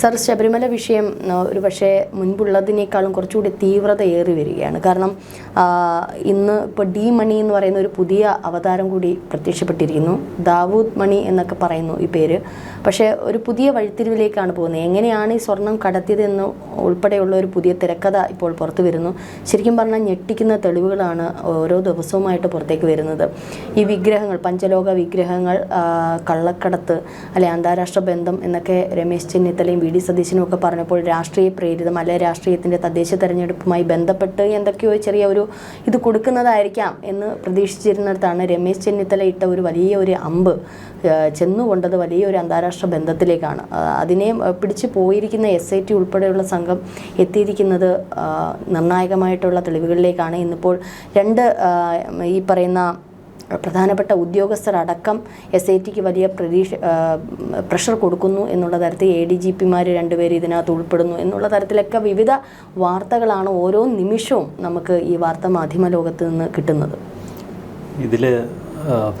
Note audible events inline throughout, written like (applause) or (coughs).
Sir Sabarimala വിഷയം ഒരു പക്ഷേ മുൻപുള്ളതിനേക്കാളും കുറച്ചുകൂടി തീവ്രത ഏറി വരികയാണ്. കാരണം ഇന്ന് ഇപ്പോൾ ഡി മണി എന്ന് പറയുന്ന ഒരു പുതിയ അവതാരം കൂടി പ്രത്യക്ഷപ്പെട്ടിരിക്കുന്നു. ദാവൂദ് മണി എന്നൊക്കെ പറയുന്നു ഈ പേര്. പക്ഷേ ഒരു പുതിയ വഴിത്തിരിവിലേക്കാണ് പോകുന്നത്. എങ്ങനെയാണ് ഈ സ്വർണം കടത്തിയതെന്ന് ഉൾപ്പെടെയുള്ള ഒരു പുതിയ തിരക്കഥ ഇപ്പോൾ പുറത്തു വരുന്നു. ശരിക്കും പറഞ്ഞാൽ ഞെട്ടിക്കുന്ന തെളിവുകളാണ് ഓരോ ദിവസവുമായിട്ട് പുറത്തേക്ക് വരുന്നത്. ഈ വിഗ്രഹങ്ങൾ പഞ്ചലോക വിഗ്രഹങ്ങൾ കള്ളക്കടത്ത് അല്ലെ അന്താരാഷ്ട്ര ബന്ധം എന്നൊക്കെ രമേശ് ചെന്നിത്തലയും വി ഡി സതീശനും ഒക്കെ പറഞ്ഞപ്പോൾ രാഷ്ട്രീയ പ്രേരിതം അല്ലെ രാഷ്ട്രീയത്തിന്റെ തദ്ദേശ തെരഞ്ഞെടുപ്പുമായി ബന്ധപ്പെട്ട് എന്തൊക്കെയോ ചെറിയ ഒരു ഇത് കൊടുക്കുന്നതായിരിക്കാം എന്ന് പ്രതീക്ഷിച്ചിരുന്നിടത്താണ് രമേശ് ചെന്നിത്തല ഇട്ട ഒരു വലിയ ഒരു അമ്പ് ചെന്നുകൊണ്ടത് വലിയൊരു അന്താരാഷ്ട്ര ബന്ധത്തിലേക്കാണ്. അതിനെ പിടിച്ചു പോയിരിക്കുന്ന എസ് ഐ ടി ഉൾപ്പെടെയുള്ള സംഘം എത്തിയിരിക്കുന്നത് നിർണായകമായിട്ടുള്ള തെളിവുകളിലേക്കാണ്. ഇന്നിപ്പോൾ രണ്ട് ഈ പറയുന്ന പ്രധാനപ്പെട്ട ഉദ്യോഗസ്ഥരടക്കം എസ് ഐ ടിക്ക് വലിയ പ്രതീക്ഷ പ്രഷർ കൊടുക്കുന്നു എന്നുള്ള തരത്തിൽ എ ഡി ജി പിമാർ രണ്ടുപേർ ഇതിനകത്ത് ഉൾപ്പെടുന്നു എന്നുള്ള തരത്തിലൊക്കെ വിവിധ വാർത്തകളാണ് ഓരോ നിമിഷവും നമുക്ക് ഈ വാർത്താ മാധ്യമ ലോകത്ത് നിന്ന് കിട്ടുന്നത്. ഇതിൽ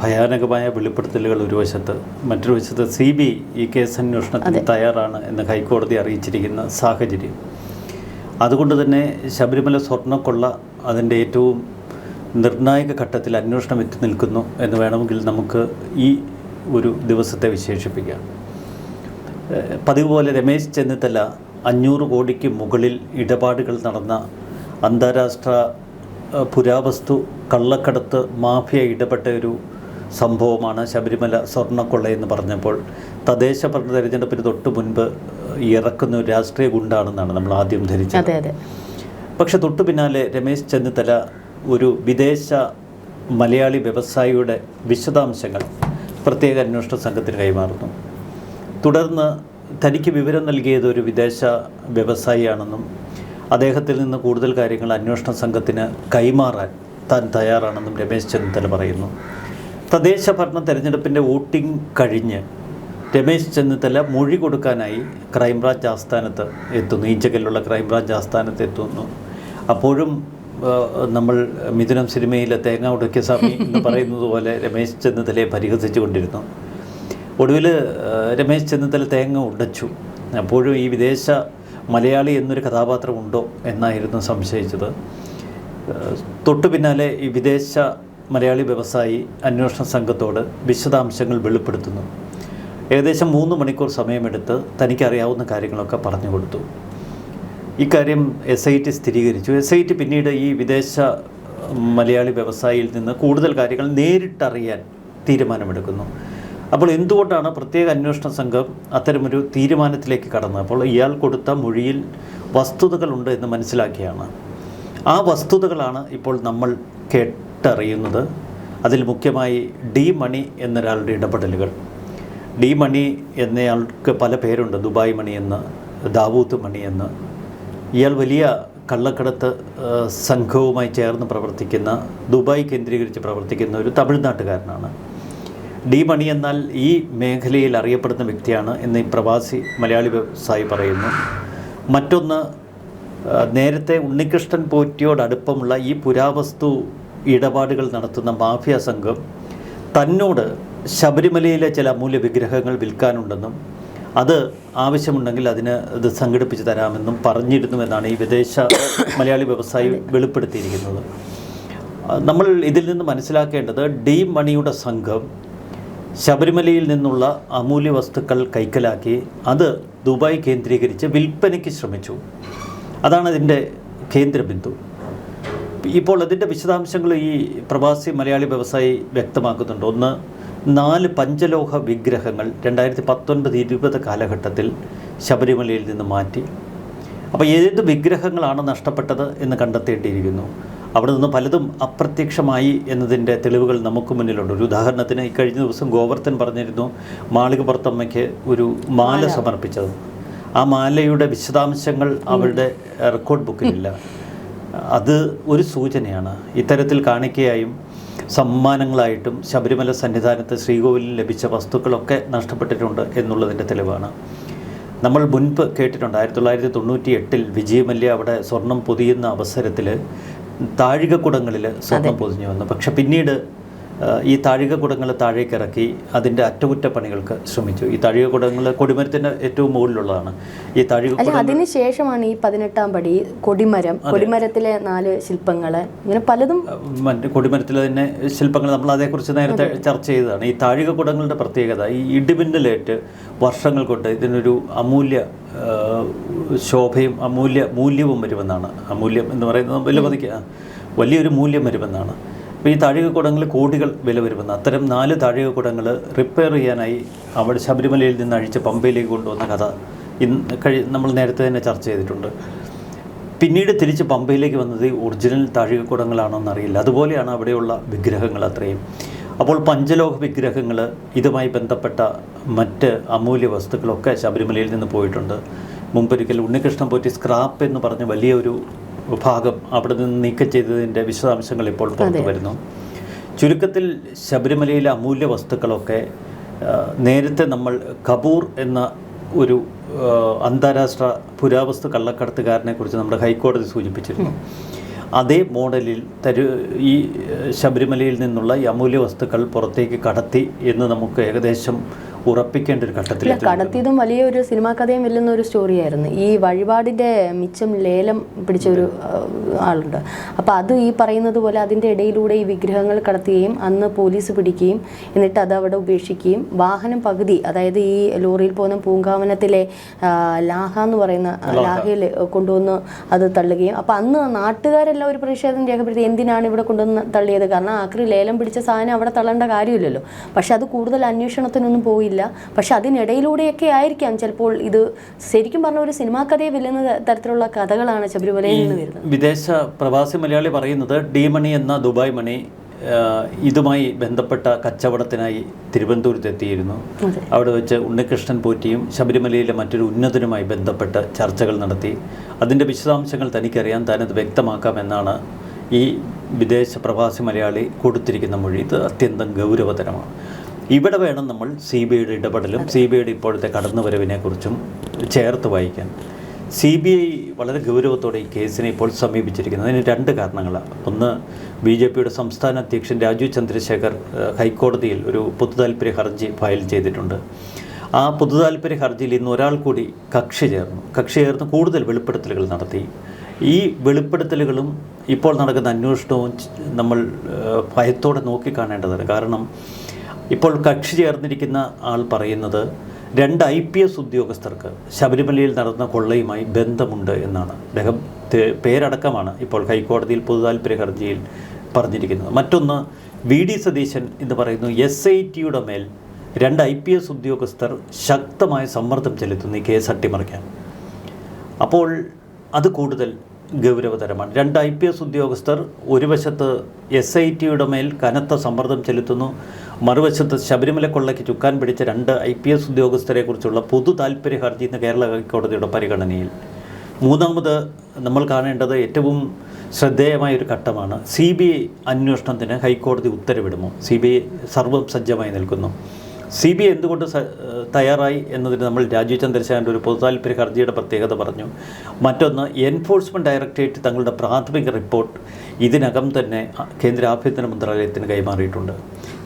ഭയാനകമായ വെളിപ്പെടുത്തലുകൾ ഒരു വശത്ത് മറ്റൊരു വശത്ത് സി ബി ഈ കേസ് അന്വേഷണത്തിന് തയ്യാറാണ് എന്ന് ഹൈക്കോടതി അറിയിച്ചിരിക്കുന്ന സാഹചര്യം. അതുകൊണ്ട് തന്നെ ശബരിമല സ്വർണക്കൊള്ള അതിന്റെ ഏറ്റവും നിർണായക ഘട്ടത്തിൽ അന്വേഷണം എത്തി നിൽക്കുന്നു എന്ന് വേണമെങ്കിൽ നമുക്ക് ഈ ഒരു ദിവസത്തെ വിശേഷിപ്പിക്കാം. പതിവ് പോലെ രമേശ് ചെന്നിത്തല അഞ്ഞൂറ് കോടിക്ക് മുകളിൽ ഇടപാടുകൾ നടന്ന അന്താരാഷ്ട്ര പുരാവസ്തു കള്ളക്കടത്ത് മാഫിയ ഇടപെട്ട ഒരു സംഭവമാണ് ശബരിമല സ്വർണക്കൊള്ള എന്ന് പറഞ്ഞപ്പോൾ തദ്ദേശ ഭരണ തെരഞ്ഞെടുപ്പിന് തൊട്ട് മുൻപ് ഇറക്കുന്ന ഒരു രാഷ്ട്രീയ ഗുണ്ടാണെന്നാണ് നമ്മൾ ആദ്യം ധരിച്ചത്. പക്ഷെ തൊട്ടു പിന്നാലെ രമേശ് ചെന്നിത്തല ഒരു വിദേശ മലയാളി വ്യവസായിയുടെ വിശദാംശങ്ങൾ പ്രത്യേക അന്വേഷണ സംഘത്തിന് കൈമാറുന്നു. തുടർന്ന് തനിക്ക് വിവരം നൽകിയത് ഒരു വിദേശ വ്യവസായിയാണെന്നും അദ്ദേഹത്തിൽ നിന്ന് കൂടുതൽ കാര്യങ്ങൾ അന്വേഷണ സംഘത്തിന് കൈമാറാൻ താൻ തയ്യാറാണെന്നും രമേശ് ചെന്നിത്തല പറയുന്നു. തദ്ദേശ ഭരണ തെരഞ്ഞെടുപ്പിന്റെ വോട്ടിംഗ് കഴിഞ്ഞ് രമേശ് ചെന്നിത്തല മൊഴി കൊടുക്കാനായി ക്രൈംബ്രാഞ്ച് ആസ്ഥാനത്ത് എത്തുന്നു. ഈഞ്ചക്കലിലുള്ള ക്രൈംബ്രാഞ്ച് ആസ്ഥാനത്ത് എത്തുന്നു. അപ്പോഴും നമ്മൾ മിഥുനം സിനിമയിലെ തേങ്ങ ഉടക്കിയ സ്വാമി എന്ന് (laughs) പറയുന്നത് പോലെ രമേശ് ചെന്നിത്തലയെ പരിഹസിച്ചു കൊണ്ടിരുന്നു. ഒടുവിൽ രമേശ് ചെന്നിത്തല തേങ്ങ ഉടച്ചു. അപ്പോഴും ഈ വിദേശ മലയാളി എന്നൊരു കഥാപാത്രമുണ്ടോ എന്നായിരുന്നു സംശയിച്ചത്. തൊട്ടു പിന്നാലെ ഈ വിദേശ മലയാളി വ്യവസായി അന്വേഷണ സംഘത്തോട് വിശദാംശങ്ങൾ വെളിപ്പെടുത്തുന്നു. ഏകദേശം മൂന്ന് മണിക്കൂർ സമയമെടുത്ത് തനിക്കറിയാവുന്ന കാര്യങ്ങളൊക്കെ പറഞ്ഞു കൊടുത്തു. ഇക്കാര്യം എസ് ഐ ടി സ്ഥിരീകരിച്ചു. എസ് ഐ ടി പിന്നീട് ഈ വിദേശ മലയാളി വ്യവസായിയിൽ നിന്ന് കൂടുതൽ കാര്യങ്ങൾ നേരിട്ടറിയാൻ തീരുമാനമെടുക്കുന്നു. അപ്പോൾ എന്തുകൊണ്ടാണ് പ്രത്യേക അന്വേഷണ സംഘം അത്തരമൊരു തീരുമാനത്തിലേക്ക് കടന്നത്? അപ്പോൾ ഇയാൾ കൊടുത്ത മൊഴിയിൽ വസ്തുതകളുണ്ട് എന്ന് മനസ്സിലാക്കിയാണ്. ആ വസ്തുതകളാണ് ഇപ്പോൾ നമ്മൾ കേട്ടറിയുന്നത്. അതിൽ മുഖ്യമായി ഡി മണി എന്നൊരാളുടെ ഇടപെടലുകൾ. ഡി മണി എന്നയാൾക്ക് പല പേരുണ്ട്. ദുബായ് മണി എന്ന് ദാവൂത്ത് മണി എന്ന്. ഇയാൾ വലിയ കള്ളക്കടത്ത് സംഘവുമായി ചേർന്ന് പ്രവർത്തിക്കുന്ന ദുബായ് കേന്ദ്രീകരിച്ച് പ്രവർത്തിക്കുന്ന ഒരു തമിഴ്നാട്ടുകാരനാണ്. ഡി മണി എന്നാൽ ഈ മേഖലയിൽ അറിയപ്പെടുന്ന വ്യക്തിയാണ് എന്ന് ഈ പ്രവാസി മലയാളി വ്യവസായി പറയുന്നു. മറ്റൊന്ന് നേരത്തെ ഉണ്ണികൃഷ്ണൻ പോറ്റിയോട് അടുപ്പമുള്ള ഈ പുരാവസ്തു ഇടപാടുകൾ നടത്തുന്ന മാഫിയ സംഘം തന്നോട് ശബരിമലയിലെ ചില അമൂല്യ വിഗ്രഹങ്ങൾ വിൽക്കാനുണ്ടെന്നും അത് ആവശ്യമുണ്ടെങ്കിൽ അതിന് ഇത് സംഘടിപ്പിച്ച് തരാമെന്നും പറഞ്ഞിരുന്നുവെന്നാണ് ഈ വിദേശ മലയാളി വ്യവസായി വെളിപ്പെടുത്തിയിരിക്കുന്നത്. നമ്മൾ ഇതിൽ നിന്ന് മനസ്സിലാക്കേണ്ടത് ഡി മണിയുടെ സംഘം ശബരിമലയിൽ നിന്നുള്ള അമൂല്യ വസ്തുക്കൾ കൈക്കലാക്കി അത് ദുബായ് കേന്ദ്രീകരിച്ച് വിൽപ്പനയ്ക്ക് ശ്രമിച്ചു. അതാണ് അതിന്റെ കേന്ദ്രബിന്ദു. ഇപ്പോൾ അതിന്റെ വിശദാംശങ്ങൾ ഈ പ്രവാസി മലയാളി വ്യവസായി വ്യക്തമാക്കുന്നുണ്ട്. ഒന്ന് നാല് പഞ്ചലോഹ വിഗ്രഹങ്ങൾ രണ്ടായിരത്തി പത്തൊൻപത് ഇരുപത് കാലഘട്ടത്തിൽ ശബരിമലയിൽ നിന്ന് മാറ്റി. അപ്പോൾ ഏത് വിഗ്രഹങ്ങളാണ് നഷ്ടപ്പെട്ടത് എന്ന് കണ്ടെത്തേണ്ടിയിരിക്കുന്നു. അവിടെ നിന്ന് പലതും അപ്രത്യക്ഷമായി എന്നതിന്റെ തെളിവുകൾ നമുക്ക് മുന്നിലുണ്ട്. ഒരു ഉദാഹരണത്തിന് ഈ കഴിഞ്ഞ ദിവസം ഗോവർദ്ധൻ പറഞ്ഞിരുന്നു മാളികപ്പുറത്തമ്മയ്ക്ക് ഒരു മാല സമർപ്പിച്ചത്. ആ മാലയുടെ വിശദാംശങ്ങൾ അവരുടെ റെക്കോർഡ് ബുക്കിലില്ല. അത് ഒരു സൂചനയാണ്. ഇത്തരത്തിൽ കാണിക്കയായും സമ്മാനങ്ങളായിട്ടും ശബരിമല സന്നിധാനത്ത് ശ്രീകോവിലിൽ ലഭിച്ച വസ്തുക്കളൊക്കെ നഷ്ടപ്പെട്ടിട്ടുണ്ട് എന്നുള്ളതിന്റെ തെളിവാണ്. നമ്മൾ മുൻപ് കേട്ടിട്ടുണ്ട് ആയിരത്തി തൊള്ളായിരത്തി തൊണ്ണൂറ്റി എട്ടിൽ വിജയമല്യ അവിടെ സ്വർണം പൊതിയുന്ന അവസരത്തിൽ താഴികക്കുടങ്ങളിൽ സ്വർണം പൊതിഞ്ഞു വന്നു. പക്ഷെ പിന്നീട് ഈ താഴികക്കുടങ്ങൾ താഴേക്ക് ഇറക്കി അതിന്റെ അറ്റകുറ്റപ്പണികൾക്ക് ശ്രമിച്ചു. ഈ താഴികക്കുടങ്ങൾ കൊടിമരത്തിന്റെ ഏറ്റവും മുകളിലുള്ളതാണ്. ഈ താഴിക അതിനുശേഷമാണ് ശേഷമാണ് ഈ പതിനെട്ടാം പടി കൊടിമരം. കൊടിമരത്തിലെ നാല് ശില്പങ്ങൾ ഇങ്ങനെ പലതും കൊടിമരത്തിലെ തന്നെ ശില്പങ്ങൾ നമ്മൾ അതേക്കുറിച്ച് നേരത്തെ ചർച്ച ചെയ്തതാണ്. ഈ താഴികക്കുടങ്ങളുടെ പ്രത്യേകത ഈ ഇടിമിന്നലേറ്റ് വർഷങ്ങൾ കൊണ്ട് ഇതിനൊരു അമൂല്യ ശോഭയും അമൂല്യ മൂല്യവും വരുമെന്നാണ്. അമൂല്യം എന്ന് പറയുന്നത് വിലമതിക്കുക വലിയൊരു മൂല്യം വരുമെന്നാണ്. അപ്പോൾ ഈ താഴികക്കുടങ്ങൾ കോടികൾ വില വരുമെന്ന്. അത്തരം നാല് താഴികക്കുടങ്ങൾ റിപ്പയർ ചെയ്യാനായി അവിടെ ശബരിമലയിൽ നിന്ന് അഴിച്ച് പമ്പയിലേക്ക് കൊണ്ടുവന്ന കഥ ഇന്ന് കഴി നമ്മൾ നേരത്തെ തന്നെ ചർച്ച ചെയ്തിട്ടുണ്ട്. പിന്നീട് തിരിച്ച് പമ്പയിലേക്ക് വന്നത് ഒറിജിനൽ താഴികക്കുടങ്ങളാണോ എന്നറിയില്ല അതുപോലെയാണ് അവിടെയുള്ള വിഗ്രഹങ്ങൾ അത്രയും. അപ്പോൾ പഞ്ചലോഹ വിഗ്രഹങ്ങൾ ഇതുമായി ബന്ധപ്പെട്ട മറ്റ് അമൂല്യ വസ്തുക്കളൊക്കെ ശബരിമലയിൽ നിന്ന് പോയിട്ടുണ്ട്. മുമ്പൊരിക്കൽ ഉണ്ണികൃഷ്ണൻ പോറ്റി സ്ക്രാപ്പ് എന്ന് പറഞ്ഞ വലിയൊരു ഭാഗം അവിടെ നിന്ന് നീക്കം ചെയ്തതിന്റെ വിശദാംശങ്ങൾ ഇപ്പോൾ പുറത്തു വരുന്നു. ചുരുക്കത്തിൽ ശബരിമലയിലെ അമൂല്യ വസ്തുക്കളൊക്കെ നേരത്തെ നമ്മൾ കപൂർ എന്ന ഒരു അന്താരാഷ്ട്ര പുരാവസ്തു കള്ളക്കടത്തുകാരനെ കുറിച്ച് നമ്മുടെ ഹൈക്കോടതി സൂചിപ്പിച്ചിരുന്നു. അതേ മോഡലിൽ തരു ഈ ശബരിമലയിൽ നിന്നുള്ള ഈ അമൂല്യ വസ്തുക്കൾ പുറത്തേക്ക് കടത്തി എന്ന് നമുക്ക് ഏകദേശം ഉറപ്പിക്കേണ്ട ഒരു ഘട്ടത്തിൽ കടത്തിയതും വലിയൊരു സിനിമാ കഥയും വെല്ലുന്ന ഒരു സ്റ്റോറിയായിരുന്നു. ഈ വഴിപാടിന്റെ മിച്ചം ലേലം പിടിച്ച ഒരു ആളുണ്ട്. അപ്പോൾ അത് ഈ പറയുന്നത് പോലെ അതിന്റെ ഇടയിലൂടെ ഈ വിഗ്രഹങ്ങൾ കടത്തുകയും അന്ന് പോലീസ് പിടിക്കുകയും എന്നിട്ട് അത് അവിടെ ഉപേക്ഷിക്കുകയും വാഹനം പകുതി അതായത് ഈ ലോറിയിൽ പോകുന്ന പൂങ്കാവനത്തിലെ ലാഹ എന്ന് പറയുന്ന ലാഹയിൽ കൊണ്ടുവന്ന് അത് തള്ളുകയും അപ്പോൾ അന്ന് നാട്ടുകാരെല്ലാം ഒരു പ്രതിഷേധം രേഖപ്പെടുത്തി എന്തിനാണ് ഇവിടെ കൊണ്ടുവന്ന് തള്ളിയത്? കാരണം ആക്രി ലേലം പിടിച്ച സാധനം അവിടെ തള്ളേണ്ട കാര്യമില്ലല്ലോ. പക്ഷെ അത് കൂടുതൽ അന്വേഷണത്തിനൊന്നും പോയില്ല. പക്ഷെ അതിനിടയിലൂടെയൊക്കെ ആയിരിക്കാം. ചിലപ്പോൾ ഇത് ശരിക്കും പറഞ്ഞ ഒരു സിനിമാ കഥയെ വെല്ലുന്ന തരത്തിലുള്ള കഥകളാണ് ശബരിമലയിൽ നിന്ന് വരുന്നത്. വിദേശ പ്രവാസി മലയാളി പറയുന്നത് ഡി മണി എന്ന ദുബായ് മണി ഇതുമായി ബന്ധപ്പെട്ട കച്ചവടത്തിനായി തിരുവനന്തപുരത്ത് എത്തിയിരുന്നു. അവിടെ വെച്ച് ഉണ്ണികൃഷ്ണൻ പോറ്റിയും ശബരിമലയിലെ മറ്റൊരു ഉന്നതനുമായി ബന്ധപ്പെട്ട് ചർച്ചകൾ നടത്തി. അതിന്റെ വിശദാംശങ്ങൾ തനിക്കറിയാൻ താനത് വ്യക്തമാക്കാമെന്നാണ് ഈ വിദേശ പ്രവാസി മലയാളി കൊടുത്തിരിക്കുന്ന മൊഴി. ഇത് അത്യന്തം ഗൗരവതരമാണ്. ഇവിടെ വേണം നമ്മൾ സി ബി ഐയുടെ ഇടപെടലും സി ബി ഐയുടെ ഇപ്പോഴത്തെ കടന്നുവരവിനെക്കുറിച്ചും ചേർത്ത് വായിക്കാൻ. സി ബി ഐ വളരെ ഗൗരവത്തോടെ ഈ കേസിനെ ഇപ്പോൾ സമീപിച്ചിരിക്കുന്നത്. അതിന് രണ്ട് കാരണങ്ങളാണ്. ഒന്ന് ബി ജെ പിയുടെ സംസ്ഥാന അധ്യക്ഷൻ രാജീവ് ചന്ദ്രശേഖർ ഹൈക്കോടതിയിൽ ഒരു പൊതുതാൽപര്യ ഹർജി ഫയൽ ചെയ്തിട്ടുണ്ട്. ആ പൊതുതാൽപര്യ ഹർജിയിൽ ഇന്ന് ഒരാൾ കൂടി കക്ഷി ചേർന്നു. കക്ഷി ചേർന്ന് കൂടുതൽ വെളിപ്പെടുത്തലുകൾ നടത്തി. ഈ വെളിപ്പെടുത്തലുകളും ഇപ്പോൾ നടക്കുന്ന അന്വേഷണവും നമ്മൾ ഭയത്തോടെ നോക്കിക്കാണേണ്ടതാണ്. കാരണം ഇപ്പോൾ കക്ഷി ചേർന്നിരിക്കുന്ന ആൾ പറയുന്നത് രണ്ട് ഐ പി എസ് ഉദ്യോഗസ്ഥർക്ക് ശബരിമലയിൽ നടന്ന കൊള്ളയുമായി ബന്ധമുണ്ട് എന്നാണ്. അദ്ദേഹം പേരടക്കമാണ് ഇപ്പോൾ ഹൈക്കോടതിയിൽ പൊതുതാൽപര്യ ഹർജിയിൽ പറഞ്ഞിരിക്കുന്നത്. മറ്റൊന്ന് വി ഡി സതീശൻ എന്ന് പറയുന്നു എസ് ഐ ടിയുടെ മേൽ രണ്ട് ഐ പി എസ് ഉദ്യോഗസ്ഥർ ശക്തമായ സമ്മർദ്ദം ചെലുത്തുന്നു ഈ കേസ് അട്ടിമറിക്കാൻ. അപ്പോൾ അത് കൂടുതൽ ഗൗരവതരമാണ്. രണ്ട് ഐ പി എസ് ഉദ്യോഗസ്ഥർ ഒരു വശത്ത് എസ് ഐ ടിയുടെ മേൽ കനത്ത സമ്മർദ്ദം ചെലുത്തുന്നു. മറുവശത്ത് ശബരിമല കൊള്ളയ്ക്ക് ചുക്കാൻ പിടിച്ച രണ്ട് ഐ പി എസ് ഉദ്യോഗസ്ഥരെക്കുറിച്ചുള്ള പൊതു താൽപ്പര്യ ഹർജി ഇന്ന് കേരള ഹൈക്കോടതിയുടെ പരിഗണനയിൽ. മൂന്നാമത് നമ്മൾ കാണേണ്ടത് ഏറ്റവും ശ്രദ്ധേയമായ ഒരു ഘട്ടമാണ്. സി ബി ഐ അന്വേഷണത്തിന് ഹൈക്കോടതി ഉത്തരവിടുമോ സി ബി ഐ സർവസജ്ജമായി നിൽക്കുന്നു. സി ബി ഐ എന്തുകൊണ്ട് തയ്യാറായി എന്നതിന് നമ്മൾ രാജീവ് ചന്ദ്രശേഖരന്റെ ഒരു പൊതുതാൽപര്യ ഹർജിയുടെ പ്രത്യേകത പറഞ്ഞു. മറ്റൊന്ന് എൻഫോഴ്സ്മെന്റ് ഡയറക്ടറേറ്റ് തങ്ങളുടെ പ്രാഥമിക റിപ്പോർട്ട് ഇതിനകം തന്നെ കേന്ദ്ര ആഭ്യന്തര മന്ത്രാലയത്തിന് കൈമാറിയിട്ടുണ്ട്.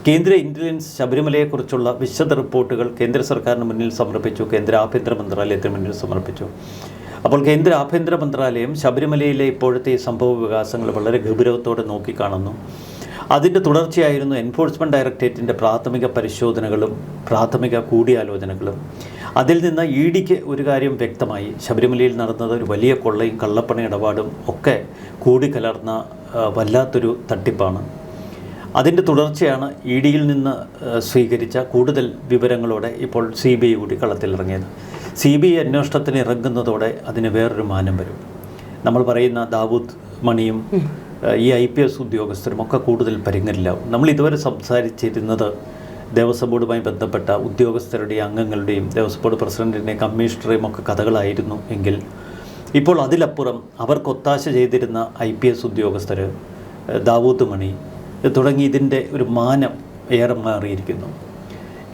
കേന്ദ്ര ഇന്റലിജൻസ് ശബരിമലയെക്കുറിച്ചുള്ള വിശദ റിപ്പോർട്ടുകൾ കേന്ദ്ര സർക്കാരിന് മുന്നിൽ സമർപ്പിച്ചു കേന്ദ്ര ആഭ്യന്തര മന്ത്രാലയത്തിന് മുന്നിൽ സമർപ്പിച്ചു. അപ്പോൾ കേന്ദ്ര ആഭ്യന്തര മന്ത്രാലയം ശബരിമലയിലെ ഇപ്പോഴത്തെ സംഭവ വികാസങ്ങൾ വളരെ ഗൗരവത്തോടെ നോക്കിക്കാണുന്നു. അതിന്റെ തുടർച്ചയായിരുന്നു എൻഫോഴ്സ്മെന്റ് ഡയറക്ടറേറ്റിന്റെ പ്രാഥമിക പരിശോധനകളും പ്രാഥമിക കൂടിയാലോചനകളും. അതിൽ നിന്ന് ഇ ഡിക്ക് ഒരു കാര്യം വ്യക്തമായി. ശബരിമലയിൽ നടന്നത് ഒരു വലിയ കൊള്ളയും കള്ളപ്പണ ഇടപാടും ഒക്കെ കൂടിക്കലർന്ന കലർന്ന വല്ലാത്തൊരു തട്ടിപ്പാണ്. അതിന്റെ തുടർച്ചയാണ് ഇ ഡിയിൽ നിന്ന് സ്വീകരിച്ച കൂടുതൽ വിവരങ്ങളോടെ ഇപ്പോൾ സി ബി ഐ കൂടി കളത്തിലിറങ്ങിയത്. സി ബി ഐ അന്വേഷണത്തിന് ഇറങ്ങുന്നതോടെ അതിന് വേറൊരു മാനം വരും. നമ്മൾ പറയുന്ന ദാവൂദ് മണിയും ഈ ഐ പി എസ് ഉദ്യോഗസ്ഥരും ഒക്കെ കൂടുതൽ പരിങ്ങലിലാവും നമ്മൾ ഇതുവരെ സംസാരിച്ചിരുന്നത് ദേവസ്വം ബോർഡുമായി ബന്ധപ്പെട്ട ഉദ്യോഗസ്ഥരുടെയും അംഗങ്ങളുടെയും ദേവസ്വം ബോർഡ് പ്രസിഡന്റിന്റെയും കമ്മീഷണറേയും ഒക്കെ കഥകളായിരുന്നു എങ്കിൽ ഇപ്പോൾ അതിലപ്പുറം അവർക്ക് ഒത്താശ ചെയ്തിരുന്ന ഐ പി എസ് ഉദ്യോഗസ്ഥർ ദാവൂത്ത് മണി തുടങ്ങി ഇതിന്റെ ഒരു മാനം ഏറെ മാറിയിരിക്കുന്നു.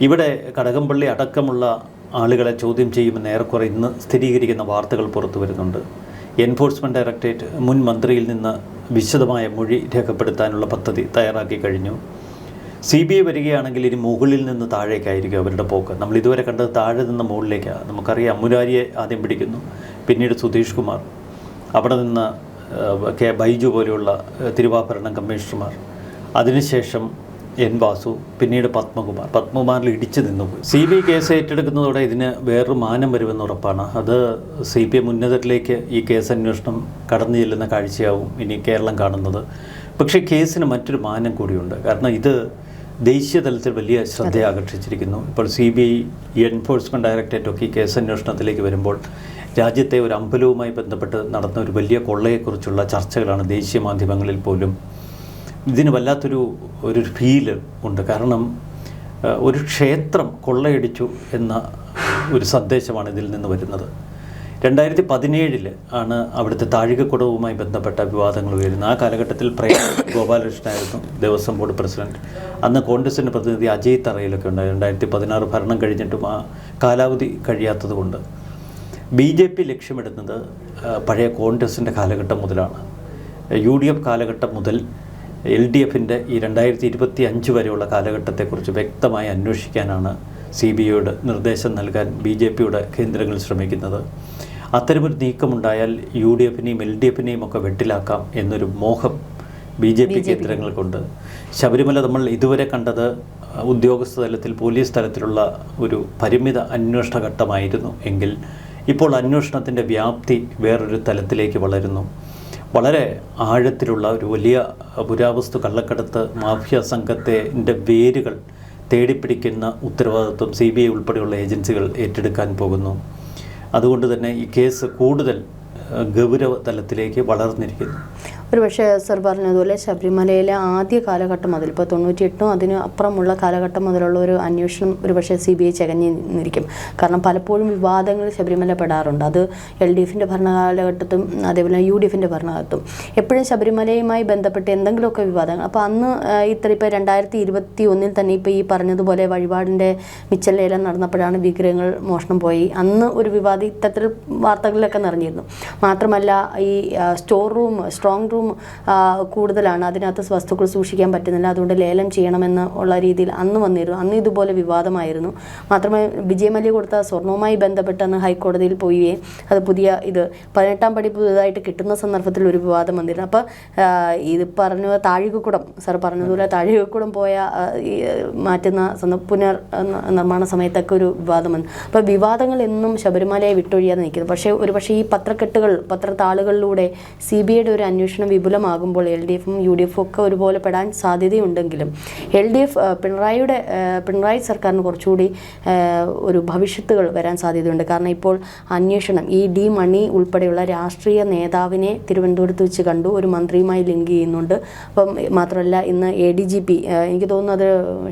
ഇവിടെ കടകംപള്ളി അടക്കമുള്ള ആളുകളെ ചോദ്യം ചെയ്യുമെന്ന് ഏറെക്കുറെ ഇന്ന് സ്ഥിരീകരിക്കുന്ന വാർത്തകൾ പുറത്തു വരുന്നുണ്ട്. എൻഫോഴ്സ്മെന്റ് ഡയറക്ടറേറ്റ് മുൻ മന്ത്രിയിൽ നിന്ന് വിശദമായ മൊഴി രേഖപ്പെടുത്താനുള്ള പദ്ധതി തയ്യാറാക്കി കഴിഞ്ഞു. സി ബി ഐ വരികയാണെങ്കിൽ ഇനി മുകളിൽ നിന്ന് താഴേക്കായിരിക്കും അവരുടെ പോക്ക്. നമ്മൾ ഇതുവരെ കണ്ടത് താഴെ നിന്ന് മുകളിലേക്കാണ് നമുക്കറിയാം മുരാരിയെ ആദ്യം പിടിക്കുന്നു. പിന്നീട് സുധീഷ് കുമാർ അവിടെ നിന്ന് കെ ബൈജു പോലെയുള്ള തിരുവാഭരണം കമ്മീഷണർമാർ. അതിനുശേഷം എൻ വാസു പിന്നീട് പത്മകുമാർ. പത്മകുമാറിൽ ഇടിച്ചു നിന്നു സി ബി ഐ കേസ് ഏറ്റെടുക്കുന്നതോടെ ഇതിന് വേറൊരു മാനം വരുമെന്ന് ഉറപ്പാണ്. അത് സി പി എം ഉന്നതരിലേക്ക് ഈ കേസ് അന്വേഷണം കടന്നു ചെല്ലുന്ന കാഴ്ചയാവും ഇനി കേരളം കാണുന്നത്. പക്ഷേ കേസിന് മറ്റൊരു മാനം കൂടിയുണ്ട്. കാരണം ഇത് ദേശീയ തലത്തിൽ വലിയ ശ്രദ്ധ ആകർഷിച്ചിരിക്കുന്നു. ഇപ്പോൾ C B I enforcement directorate ഒക്കെ ഈ കേസ് അന്വേഷണത്തിലേക്ക് വരുമ്പോൾ രാജ്യത്തെ ഒരു അമ്പലവുമായി ബന്ധപ്പെട്ട് നടന്ന ഒരു വലിയ കൊള്ളയെക്കുറിച്ചുള്ള ചർച്ചകളാണ് ദേശീയ മാധ്യമങ്ങളിൽ പോലും ഇതിന് വല്ലാത്തൊരു ഒരു ഫീൽ ഉണ്ട്. കാരണം ഒരു ക്ഷേത്രം കൊള്ളയടിച്ചു എന്ന ഒരു സന്ദേശമാണ് ഇതിൽ നിന്ന് വരുന്നത്. രണ്ടായിരത്തി പതിനേഴിൽ ആണ് അവിടുത്തെ താഴികക്കുടവുമായി ബന്ധപ്പെട്ട വിവാദങ്ങൾ ഉയരുന്നത്. ആ കാലഘട്ടത്തിൽ പ്രേം (coughs) ഗോപാലകൃഷ്ണനായിരുന്നു ദേവസ്വം ബോർഡ് പ്രസിഡന്റ്. അന്ന് കോൺഗ്രസിന്റെ പ്രതിനിധി അജയ് തറയിലൊക്കെ ഉണ്ടായി. രണ്ടായിരത്തി പതിനാറ് ഭരണം കഴിഞ്ഞിട്ടും ആ കാലാവധി കഴിയാത്തതുകൊണ്ട് ബി ജെ പി ലക്ഷ്യമിടുന്നത് പഴയ കോൺഗ്രസിന്റെ കാലഘട്ടം മുതലാണ്. യു ഡി എഫ് കാലഘട്ടം മുതൽ എൽ ഡി എഫിന്റെ ഈ രണ്ടായിരത്തി ഇരുപത്തി അഞ്ച് വരെയുള്ള കാലഘട്ടത്തെക്കുറിച്ച് വ്യക്തമായി അന്വേഷിക്കാനാണ് സി ബി ഐയോട് നിർദ്ദേശം നൽകാൻ ബി ജെ പിയുടെ കേന്ദ്രങ്ങൾ ശ്രമിക്കുന്നത്. അത്തരമൊരു നീക്കമുണ്ടായാൽ യു ഡി എഫിനെയും എൽ ഡി എഫിനെയും ഒക്കെ വെട്ടിലാക്കാം എന്നൊരു മോഹം ബി ജെ പി കേന്ദ്രങ്ങൾക്കുണ്ട്. ശബരിമല നമ്മൾ ഇതുവരെ കണ്ടത് ഉദ്യോഗസ്ഥ തലത്തിൽ പോലീസ് തലത്തിലുള്ള ഒരു പരിമിത അന്വേഷണ ഘട്ടമായിരുന്നു എങ്കിൽ ഇപ്പോൾ അന്വേഷണത്തിന്റെ വ്യാപ്തി വേറൊരു തലത്തിലേക്ക് വളരുന്നു. വളരെ ആഴത്തിലുള്ള ഒരു വലിയ പുരാവസ്തു കള്ളക്കടത്ത് മാഫിയ സംഘത്തിന്റെ വേരുകൾ തേടിപ്പിടിക്കുന്ന ഉത്തരവാദിത്വം സി ബി ഐ ഉൾപ്പെടെയുള്ള ഏജൻസികൾ ഏറ്റെടുക്കാൻ പോകുന്നു. അതുകൊണ്ട് തന്നെ ഈ കേസ് കൂടുതൽ ഗൗരവ തലത്തിലേക്ക് വളർന്നിരിക്കുന്നു. ഒരു പക്ഷേ സർ പറഞ്ഞതുപോലെ ശബരിമലയിലെ ആദ്യ കാലഘട്ടം മുതൽ ഇപ്പോൾ തൊണ്ണൂറ്റിയെട്ടും അതിന് അപ്പുറമുള്ള കാലഘട്ടം മുതലുള്ള ഒരു അന്വേഷണം ഒരു പക്ഷേ സി ബി ഐ ചകഞ്ഞിരിക്കും കാരണം പലപ്പോഴും വിവാദങ്ങൾ ശബരിമല പെടാറുണ്ട്. അത് എൽ ഡി എഫിന്റെ ഭരണകാലഘട്ടത്തും അതേപോലെ യു ഡി എഫിന്റെ ഭരണകാലത്തും. എപ്പോഴും ശബരിമലയുമായി ബന്ധപ്പെട്ട് എന്തെങ്കിലുമൊക്കെ വിവാദങ്ങൾ. അപ്പോൾ അന്ന് ഇത്ര ഇപ്പോൾ രണ്ടായിരത്തി ഇരുപത്തി ഒന്നിൽ തന്നെ ഇപ്പോൾ ഈ പറഞ്ഞതുപോലെ വഴിപാടിന്റെ മിച്ചലേലം നടന്നപ്പോഴാണ് വിഗ്രഹങ്ങൾ മോഷണം പോയി. അന്ന് ഒരു വിവാദം ഇത്തരത്തിൽ വാർത്തകളിലൊക്കെ നിറഞ്ഞിരുന്നു. മാത്രമല്ല ഈ സ്റ്റോർ റൂം സ്ട്രോങ് റൂം കൂടുതലാണ്. അതിനകത്ത് വസ്തുക്കൾ സൂക്ഷിക്കാൻ പറ്റുന്നില്ല. അതുകൊണ്ട് ലേലം ചെയ്യണമെന്ന് ഉള്ള രീതിയിൽ അന്ന് വന്നിരുന്നു. അന്ന് ഇതുപോലെ വിവാദമായിരുന്നു. മാത്രമേ വിജയമല്യ കൊടുത്ത സ്വർണവുമായി ബന്ധപ്പെട്ടെന്ന് ഹൈക്കോടതിയിൽ പോയേ. അത് പുതിയ ഇത് പതിനെട്ടാം പടി പുതുതായിട്ട് കിട്ടുന്ന സന്ദർഭത്തിൽ ഒരു വിവാദം വന്നിരുന്നു. അപ്പോൾ ഇത് പറഞ്ഞ താഴികക്കുടം സാർ പറഞ്ഞതുപോലെ താഴികക്കുടം പോയ മാറ്റുന്ന പുനർ നിർമ്മാണ സമയത്തൊക്കെ ഒരു വിവാദം വന്നു. അപ്പോൾ വിവാദങ്ങൾ എന്നും ശബരിമലയെ വിട്ടൊഴിയാതെ നിൽക്കുന്നു. പക്ഷേ ഒരു പക്ഷേ ഈ പത്രക്കെട്ടുകൾ പത്രത്താളുകളിലൂടെ സി ബി ഐയുടെ ഒരു അന്വേഷണം വിപുലമാകുമ്പോൾ എൽ ഡി എഫും യു ഡി എഫും ഒക്കെ ഒരുപോലെ പെടാൻ സാധ്യതയുണ്ടെങ്കിലും എൽ ഡി എഫ് പിണറായിയുടെ പിണറായി സർക്കാരിന് കുറച്ചുകൂടി ഒരു ഭവിഷ്യത്തുകൾ വരാൻ സാധ്യതയുണ്ട്. കാരണം ഇപ്പോൾ അന്വേഷണം ഈ ഡി മണി ഉൾപ്പെടെയുള്ള രാഷ്ട്രീയ നേതാവിനെ തിരുവനന്തപുരത്ത് വെച്ച് കണ്ടു ഒരു മന്ത്രിയുമായി ലിങ്ക് ചെയ്യുന്നുണ്ട്. അപ്പം മാത്രമല്ല ഇന്ന് എ ഡി ജി പി എനിക്ക് തോന്നുന്നത്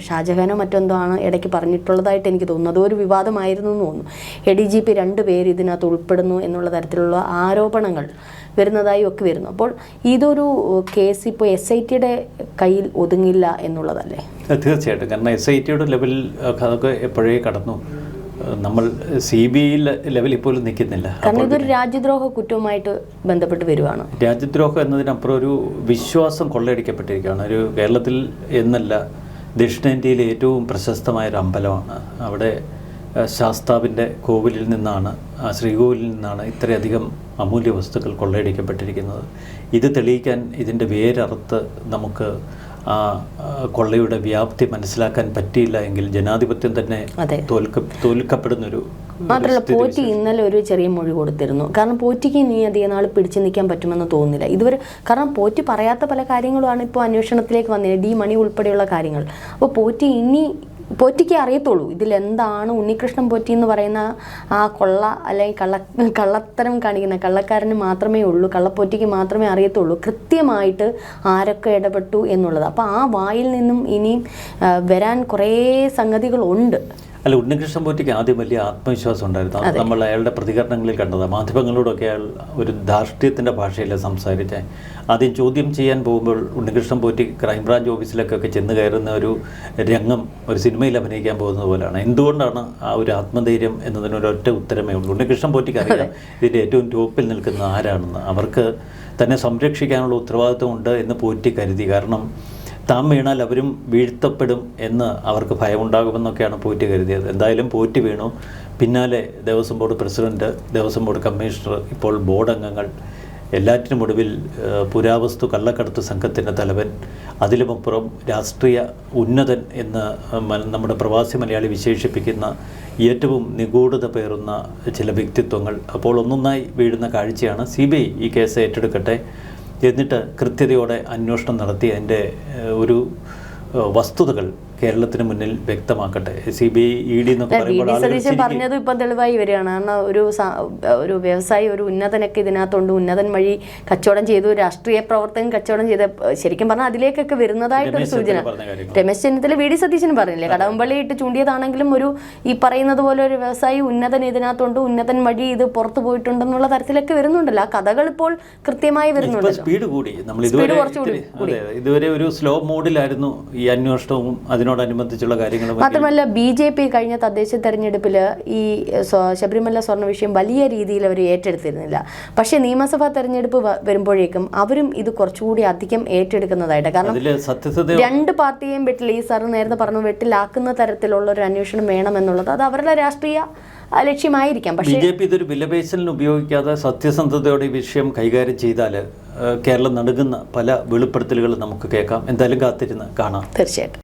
ഷാജഹാനോ മറ്റെന്തോ ആണ് ഇടയ്ക്ക് പറഞ്ഞിട്ടുള്ളതായിട്ട് എനിക്ക് തോന്നുന്നു. അതൊരു വിവാദമായിരുന്നു എന്ന് തോന്നുന്നു. എ ഡി ജി പി രണ്ട് പേര് ഇതിനകത്ത് ഉൾപ്പെടുന്നു എന്നുള്ള തരത്തിലുള്ള ആരോപണങ്ങൾ വരുന്നതായി ഒക്കെ വരുന്നു. അപ്പോൾ ഇതൊരു കേസ് ഇപ്പോൾ എസ് ഐ ടിയുടെ കയ്യിൽ ഒതുങ്ങില്ല എന്നുള്ളതല്ലേ? തീർച്ചയായിട്ടും. കാരണം എസ് ഐ ടിയുടെ ലെവലിൽ അതൊക്കെ എപ്പോഴേ കടന്നു? നമ്മൾ സി ബി ഐ ലെവലിൽ പോലും നിൽക്കുന്നില്ല. കാരണം ഇതൊരു രാജ്യദ്രോഹ കുറ്റവുമായിട്ട് ബന്ധപ്പെട്ട് വരുവാണ്. രാജ്യദ്രോഹം എന്നതിനപ്പുറം ഒരു വിശ്വാസം കൊള്ളയടിക്കപ്പെട്ടിരിക്കുകയാണ്. ഒരു കേരളത്തിൽ എന്നല്ല ദക്ഷിണേന്ത്യയിലെ ഏറ്റവും പ്രശസ്തമായ ഒരു അമ്പലമാണ്. അവിടെ ശാസ്താവിന്റെ കോവിലിൽ നിന്നാണ് ശ്രീകോവിലിൽ നിന്നാണ് ഇത്രയധികം അമൂല്യ വസ്തുക്കൾ കൊള്ളയടിക്കപ്പെട്ടിരിക്കുന്നത്. ഇത് തെളിയിക്കാൻ ഇതിന്റെ വേരറുത്ത് നമുക്ക് ആ കൊള്ളയുടെ വ്യാപ്തി മനസ്സിലാക്കാൻ പറ്റിയില്ല എങ്കിൽ ജനാധിപത്യം തന്നെ. തോൽക്ക തോൽക്കപ്പെടുന്നൊരു മാത്രമല്ല പോറ്റി ഇന്നലെ ഒരു ചെറിയ മൊഴി കൊടുത്തിരുന്നു. കാരണം പോറ്റിക്ക് നീ അധികം നാൾ പിടിച്ചു നിൽക്കാൻ പറ്റുമെന്ന് തോന്നുന്നില്ല. ഇതുവരെ കാരണം പോറ്റി പറയാത്ത പല കാര്യങ്ങളുമാണ് ഇപ്പോൾ അന്വേഷണത്തിലേക്ക് വന്നത് ഡി മണി ഉൾപ്പെടെയുള്ള കാര്യങ്ങൾ. അപ്പോൾ പോറ്റി ഇനി പോറ്റിക്ക് അറിയത്തുള്ളൂ. ഇതിലെന്താണ് ഉണ്ണികൃഷ്ണൻ പോറ്റി എന്ന് പറയുന്ന ആ കൊള്ള അല്ലെങ്കിൽ കള്ള കള്ളത്തരം കാണിക്കുന്ന കള്ളക്കാരന് മാത്രമേ ഉള്ളൂ കള്ളപ്പോറ്റിക്ക് മാത്രമേ അറിയത്തുള്ളൂ. കൃത്യമായിട്ട് ആരൊക്കെ ഇടപെട്ടു എന്നുള്ളത്. അപ്പോൾ ആ വായിൽ നിന്നും ഇനിയും വരാൻ കുറേ സംഗതികളുണ്ട്. അല്ല ഉണ്ണികൃഷ്ണൻ പോറ്റിക്ക് ആദ്യം വലിയ ആത്മവിശ്വാസം ഉണ്ടായിരുന്നു. അത് നമ്മൾ അയാളുടെ പ്രതികരണങ്ങളിൽ കണ്ടത് മാധ്യമങ്ങളോടൊക്കെ അയാൾ ഒരു ധാർഷ്ട്യത്തിന്റെ ഭാഷയിലാണ് സംസാരിച്ചത് ആദ്യം ചോദ്യം ചെയ്യാൻ പോകുമ്പോൾ ഉണ്ണികൃഷ്ണൻ പോറ്റി ക്രൈംബ്രാഞ്ച് ഓഫീസിലേക്കൊക്കെ ചെന്ന് കയറുന്ന ഒരു രംഗം ഒരു സിനിമയിൽ അഭിനയിക്കാൻ പോകുന്നത് പോലെയാണ്. എന്തുകൊണ്ടാണ് ആ ഒരു ആത്മധൈര്യം എന്നതിനൊരു ഒറ്റ ഉത്തരമേ ഉള്ളൂ? ഉണ്ണികൃഷ്ണൻ പോറ്റിക്ക് അറിയാം ഇതിന്റെ ഏറ്റവും ടോപ്പിൽ നിൽക്കുന്ന ആരാണെന്ന്. അവർക്ക് തന്നെ സംരക്ഷിക്കാനുള്ള ഉത്തരവാദിത്വം ഉണ്ട് എന്ന് പോറ്റി കരുതി. കാരണം താൻ വീണാൽ അവരും വീഴ്ത്തപ്പെടും എന്ന് അവർക്ക് ഭയമുണ്ടാകുമെന്നൊക്കെയാണ് പോറ്റി കരുതിയത്. എന്തായാലും പോറ്റി വീണു. പിന്നാലെ Devaswom board president Devaswom board commissioner ഇപ്പോൾ ബോർഡ് അംഗങ്ങൾ എല്ലാറ്റിനും ഒടുവിൽ പുരാവസ്തു കള്ളക്കടത്ത് സംഘത്തിന്റെ തലവൻ അതിലുമപ്പുറം രാഷ്ട്രീയ ഉന്നതൻ എന്ന് നമ്മുടെ പ്രവാസി മലയാളി വിശേഷിപ്പിക്കുന്ന ഏറ്റവും നിഗൂഢത പേറുന്ന ചില വ്യക്തിത്വങ്ങൾ. അപ്പോൾ ഒന്നൊന്നായി വീഴുന്ന കാഴ്ചയാണ് സി ഈ കേസ് ഏറ്റെടുക്കട്ടെ. എന്നിട്ട് കൃത്യതയോടെ അന്വേഷണം നടത്തി അതിന്റെ ഒരു വസ്തുതകൾ കേരളത്തിന് മുന്നിൽ വ്യക്തമാക്കട്ടെ? C B I E D എന്നൊക്കെ പറയുമ്പോൾ പറഞ്ഞത് ഇപ്പം തെളിവായി വരികയാണ്. കാരണം ഒരു ഒരു വ്യവസായി ഒരു ഉന്നതനൊക്കെ ഇതിനകത്തുണ്ട്. ഉന്നതൻ വഴി കച്ചവടം ചെയ്തു. രാഷ്ട്രീയ പ്രവർത്തകൻ കച്ചവടം ചെയ്ത ശരിക്കും പറഞ്ഞാൽ അതിലേക്കൊക്കെ വരുന്നതായിട്ടൊരു സൂചന. രമേശ് ചെന്നിത്തല വി ഡി സതീശൻ പറഞ്ഞില്ലേ? കടകംപള്ളി ഇട്ട് ചൂണ്ടിയതാണെങ്കിലും ഒരു ഈ പറയുന്നത് പോലെ ഒരു വ്യവസായി ഉന്നതൻ ഇതിനകത്തുണ്ട്. ഉന്നതൻ വഴി ഇത് പുറത്തു പോയിട്ടുണ്ടെന്നുള്ള തരത്തിലൊക്കെ വരുന്നുണ്ടല്ലോ. ആ കഥകൾ ഇപ്പോൾ കൃത്യമായി വരുന്നുണ്ട് സ്പീഡ് കൂടി. നമ്മൾ ഇതുവരെ ഇതുവരെ ഒരു സ്ലോ മോഡിലായിരുന്നു ഈ അന്വേഷണവും അതിനോടനുബന്ധിച്ചുള്ള കാര്യങ്ങൾ മാത്രമല്ല ബി ജെ പി കഴിഞ്ഞ തദ്ദേശ തെരഞ്ഞെടുപ്പിൽ ഈ ശബരിമല സ്വർണ വിഷയം വലിയ രീതിയിൽ അവർ ഏറ്റെടുത്തിരുന്നില്ല. പക്ഷേ നിയമസഭാ തെരഞ്ഞെടുപ്പ് വരുമ്പോഴേക്കും അവരും ഇത് കുറച്ചുകൂടി അധികം ഏറ്റെടുക്കുന്നതായിട്ട്. കാരണം രണ്ട് പാർട്ടിയെയും വെട്ടിൽ ഈ സാർ നേരത്തെ പറഞ്ഞു വെട്ടിലാക്കുന്ന തരത്തിലുള്ള ഒരു അന്വേഷണം വേണമെന്നുള്ളത് അത് അവരുടെ രാഷ്ട്രീയ ലക്ഷ്യമായിരിക്കാം. ലക്ഷ്യമായിരിക്കാം ബി ജെ പി ഇതൊരു വിലപേശലിന് ഉപയോഗിക്കാതെ സത്യസന്ധതയോടെ ഈ വിഷയം കൈകാര്യം ചെയ്താൽ കേരളം നടുക്കുന്ന പല വെളിപ്പെടുത്തലുകൾ നമുക്ക് കേൾക്കാം. എന്തായാലും കാത്തിരുന്ന് കാണാം. തീർച്ചയായിട്ടും.